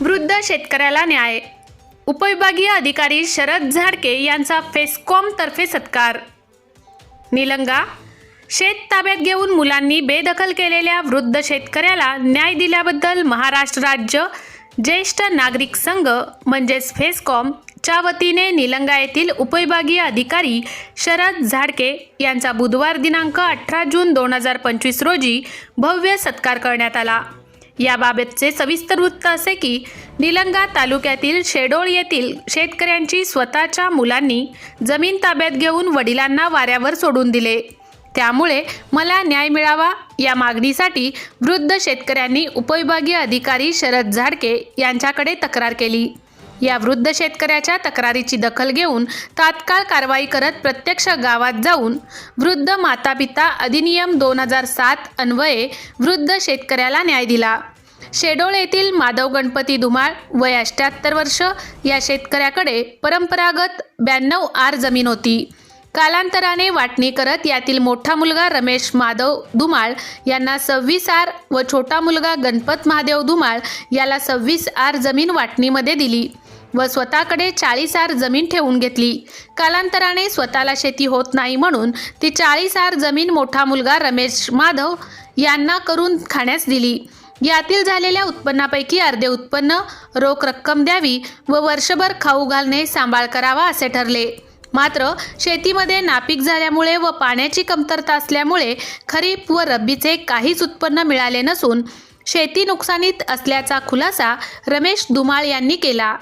वृद्ध शेतकऱ्याला न्याय. उपविभागीय अधिकारी शरद झाडके यांचा फेस्कॉम तर्फे सत्कार. निलंगा शेत ताब्यात घेऊन मुलांनी बेदखल केलेल्या वृद्ध शेतकऱ्याला न्याय दिल्याबद्दल महाराष्ट्र राज्य ज्येष्ठ नागरिक संघ म्हणजेच फेस्कॉम च्या वतीने निलंगा येथील उपविभागीय अधिकारी शरद झाडके यांचा बुधवार दिनांक अठरा जून दोन हजार पंचवीस रोजी भव्य सत्कार करण्यात आला. याबाबतचे सविस्तर वृत्त असे की निलंगा तालुक्यातील शेडोळ येथील शेतकऱ्यांची स्वतःच्या मुलांनी जमीन ताब्यात घेऊन वडिलांना वाऱ्यावर सोडून दिले. त्यामुळे मला न्याय मिळावा या मागणीसाठी वृद्ध शेतकऱ्यांनी उपविभागीय अधिकारी शरद झाडके यांच्याकडे तक्रार केली. या वृद्ध शेतकऱ्याच्या तक्रारीची दखल घेऊन तात्काळ कारवाई करत प्रत्यक्ष गावात जाऊन वृद्ध मातापिता अधिनियम दोन हजार सात अन्वये वृद्ध शेतकऱ्याला न्याय दिला. शेडोळ येथील माधव गणपती धुमाळ वय अष्ट्याहत्तर वर्ष या शेतकऱ्याकडे परंपरागत ब्याण्णव आर जमीन होती. कालांतराने वाटणी करत यातील मोठा मुलगा रमेश माधव धुमाळ यांना सव्वीस आर व छोटा मुलगा गणपत महादेव धुमाळ याला सव्वीस आर जमीन वाटणीमध्ये दिली. व स्वतःकडे चाळीस आर जमीन ठेवून घेतली. कालांतराने स्वतःला शेती होत नाही म्हणून ती चाळीस आर जमीन मोठा मुलगा रमेश माधव यांना करून खाण्यास दिली. यातील झालेल्या उत्पन्नापैकी अर्धे उत्पन्न रोख रक्कम द्यावी व वर्षभर खाऊ घालणे सांभाळ करावा असे ठरले. मात्र शेतीमध्ये नापीक झाल्यामुळे व पाण्याची कमतरता असल्यामुळे खरीप व रब्बीचे काहीच उत्पन्न मिळाले नसून शेती नुकसानीत असल्याचा खुलासा रमेश धुमाळ यांनी केला.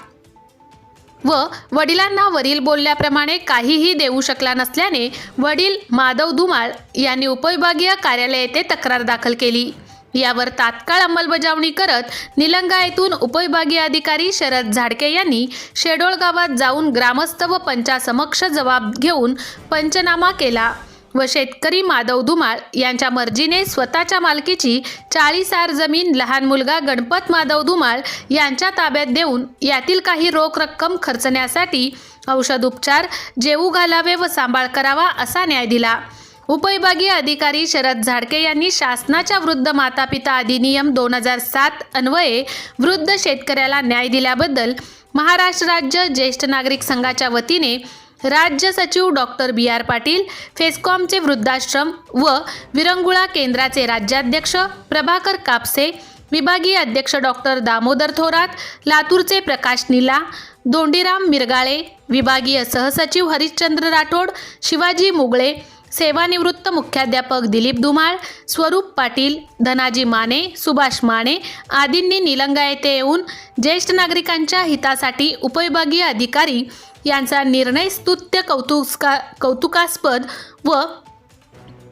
व वडिलांना वरील बोलल्याप्रमाणे काहीही देऊ शकला नसल्याने वडील माधव धुमाळ यांनी उपविभागीय कार्यालय येथे तक्रार दाखल केली. यावर तात्काळ अंमलबजावणी करत निलंगा येथून उपविभागीय अधिकारी शरद झाडके यांनी शेडोळ गावात जाऊन ग्रामस्थ व पंचासमक्ष जबाब घेऊन पंचनामा केला. व शेतकरी माधव धुमाळ यांच्या मर्जीने स्वतःच्या मालकीची चाळीस आर जमीन लहान मुलगा गणपत माधव धुमाळ यांच्या ताब्यात देऊन यातील काही रोख रक्कम खर्चण्यासाठी औषध उपचार जेवू घालावे व सांभाळ करावा असा न्याय दिला. उपविभागीय अधिकारी शरद झाडके यांनी शासनाच्या वृद्ध मातापिता अधिनियम दोन हजार सात अन्वये वृद्ध शेतकऱ्याला न्याय दिल्याबद्दल महाराष्ट्र राज्य ज्येष्ठ नागरिक संघाच्या वतीने राज्य सचिव डॉक्टर बी आर पाटील फेस्कॉमचे वृद्धाश्रम व विरंगुळा केंद्राचे राज्याध्यक्ष प्रभाकर कापसे विभागीय अध्यक्ष डॉक्टर दामोदर थोरात लातूरचे प्रकाश निला दोंडीराम मिरगाळे विभागीय सहसचिव हरिश्चंद्र राठोड शिवाजी मुगळे सेवानिवृत्त मुख्याध्यापक दिलीप धुमाळ स्वरूप पाटील धनाजी माने सुभाष माने आदींनी निलंगा येथे येऊन ज्येष्ठ नागरिकांच्या हितासाठी उपविभागीय अधिकारी यांचा निर्णय स्तुत्य कौतुका कौतुकास्पद व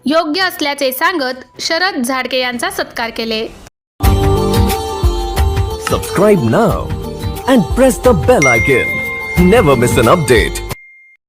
योग्य असल्याचे सांगत शरद झाडके यांचा सत्कार केले. Subscribe now and press the bell icon never miss an update